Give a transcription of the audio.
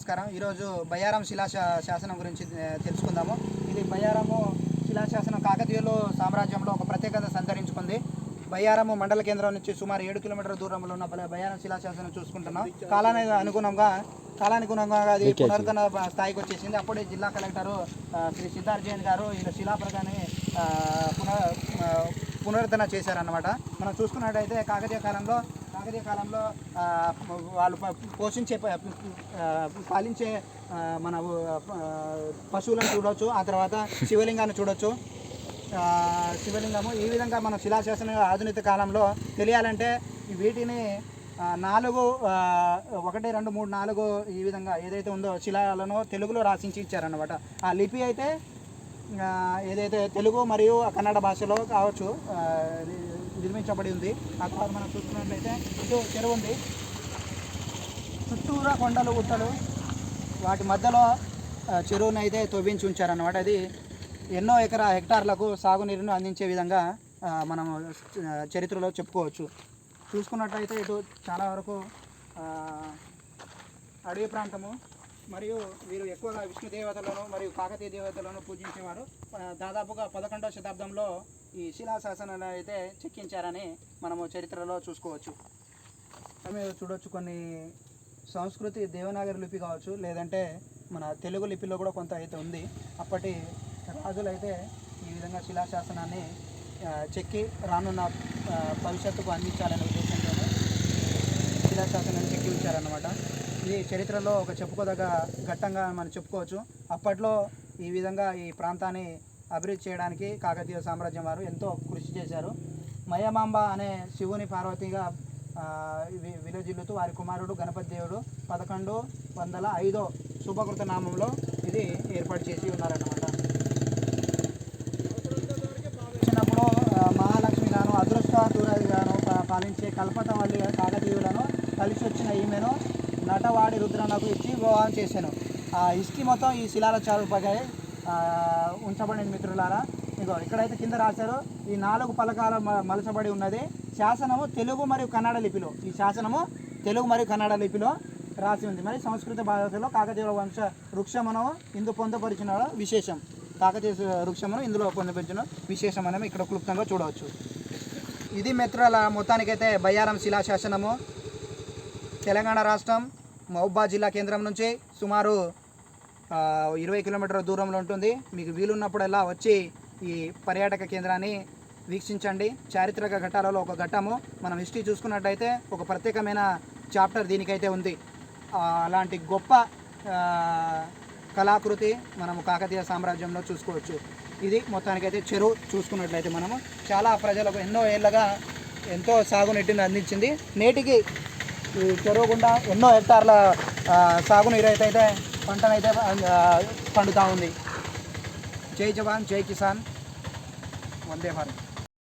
నమస్కారం. ఈరోజు బయ్యారం శిలా శాసనం గురించి తెలుసుకుందాము. ఇది బయ్యారము శిలాశాసనం కాకతీయులు సామ్రాజ్యంలో ఒక ప్రత్యేకత సంతరించుకుంది. బయ్యారము మండల కేంద్రం నుంచి సుమారు ఏడు కిలోమీటర్ల దూరంలో ఉన్న బయ్యారం శిలాశాసనం చూసుకుంటున్నాం. కాలానికి అనుగుణంగా కాలానుగుణంగా అది పునరుద్ధరణ స్థాయికి వచ్చేసింది. అప్పుడే జిల్లా కలెక్టరు శ్రీ సిద్ధార్థ జైన్ గారు ఈ శిలాప్రకాన్ని ఆ, పునః ఆ, పునరుద్ధరణ చేశారన్నమాట. మనం చూసుకున్నట్టయితే కాకతీయ కాలంలో నాగరిక కాలంలో వాళ్ళు పోషించే పాలించే మన పశువులను చూడవచ్చు ఆ తర్వాత శివలింగాన్ని చూడవచ్చు శివలింగము ఈ విధంగా మనం శిలాశాసన ఆధునిక కాలంలో తెలియాలంటే వీటిని నాలుగు ఒకటి రెండు మూడు నాలుగు ఈ విధంగా ఏదైతే ఉందో శిలాలను తెలుగులో రాసించి ఇచ్చారనమాట ఆ లిపి అయితే ఏదైతే తెలుగు మరియు కన్నడ భాషలో కావచ్చు నిర్మించబడి ఉంది. అక్కడ మనం చూసుకున్నట్లయితే ఇటు చెరువు ఉంది. చుట్టూరా కొండలు గుట్టలు. వాటి మధ్యలో చెరువును అయితే తవ్వించి ఉంచారన్నమాట. అది ఎన్నో ఎకరా హెక్టార్లకు సాగునీరును అందించే విధంగా మనం చరిత్రలో చెప్పుకోవచ్చు. చూసుకున్నట్లయితే ఇటు చాలా వరకు అడవి ప్రాంతము మరియు వీరు ఎక్కువగా విష్ణు దేవతలను మరియు కాకతీయ దేవతలను పూజించేవారు. దాదాపుగా పదకొండవ శతాబ్దంలో ఈ శిలాశాసనాలు అయితే చెక్కించారని మనము చరిత్రలో చూసుకోవచ్చు. మీరు చూడొచ్చు కొన్ని సంస్కృతి దేవనాగరి లిపి కావచ్చు లేదంటే మన తెలుగు లిపిలో కూడా కొంత అయితే ఉంది. అప్పటి రాజులు అయితే ఈ విధంగా శిలాశాసనాన్ని చెక్కి రానున్న భవిష్యత్తుకు అందించాలనే ఉద్దేశంతో శిలాశాసనాన్ని చెక్కి ఉంచారన్నమాట. ఇది చరిత్రలో ఒక చెప్పుకోదగ్గ ఘట్టంగా మనం చెప్పుకోవచ్చు. అప్పట్లో ఈ విధంగా ఈ ప్రాంతాన్ని అభివృద్ధి చేయడానికి కాకతీయ సామ్రాజ్యం వారు ఎంతో కృషి చేశారు. మయమాంబ అనే శివుని పార్వతిగా విలజిల్లుతూ వారి కుమారుడు గణపతి దేవుడు పదకొండు వందల ఐదో శుభకృత నామంలో ఇది ఏర్పాటు చేసి ఉన్నారన్నమాట. చిన్నప్పుడు మహాలక్ష్మి గాను అదృష్ట దూరాది గాను పాలించే కల్పతవల్లి కాకతీయులను కలిసి వచ్చిన ఈమెను నటవాడి రుద్రనకు ఇచ్చి వివాహం చేశాను. ఆ హిస్టరీ మొత్తం ఈ శిలాల చారుపై ఉంచబడింది మిత్రులారా ఇగో ఇక్కడైతే కింద రాశారు ఈ నాలుగు పలకాల మలచబడి ఉన్నది. శాసనము తెలుగు మరియు కన్నడ లిపిలో ఈ శాసనము తెలుగు మరియు కన్నడ లిపిలో రాసి ఉంది. మరి సంస్కృత భాషలో కాకతీయ వంశ వృక్షమును ఇందు పొందపరిచిన విశేషం. కాకతీయ వృక్షమును ఇందులో పొందపరిచిన విశేషం అనేది ఇక్కడ క్లుప్తంగా చూడవచ్చు. ఇది మిత్రుల మొత్తానికైతే బయ్యారం శిలా శాసనము తెలంగాణ రాష్ట్రం మహబూబాద్ జిల్లా కేంద్రం నుంచి సుమారు ఇరవై కిలోమీటర్ల దూరంలో ఉంటుంది. మీకు వీలున్నప్పుడల్లా వచ్చి ఈ పర్యాటక కేంద్రాన్ని వీక్షించండి. చారిత్రక ఘట్టాలలో ఒక ఘట్టము. మనం హిస్టరీ చూసుకున్నట్టయితే ఒక ప్రత్యేకమైన చాప్టర్ దీనికైతే ఉంది. అలాంటి గొప్ప కళాకృతి మనము కాకతీయ సామ్రాజ్యంలో చూసుకోవచ్చు. ఇది మొత్తానికైతే చెరువు చూసుకున్నట్లయితే మనము. చాలా ప్రజలకు ఎన్నో ఏళ్ళగా ఎంతో సాగునీటిని అందించింది. నేటికి ఈ చెరువు గుండా ఎన్నో హెక్టార్ల సాగునీరు అయితే అయితే పంటనైతే పండుతూ ఉంది. జై జవాన్ జై కిసాన్. వందే భారత్.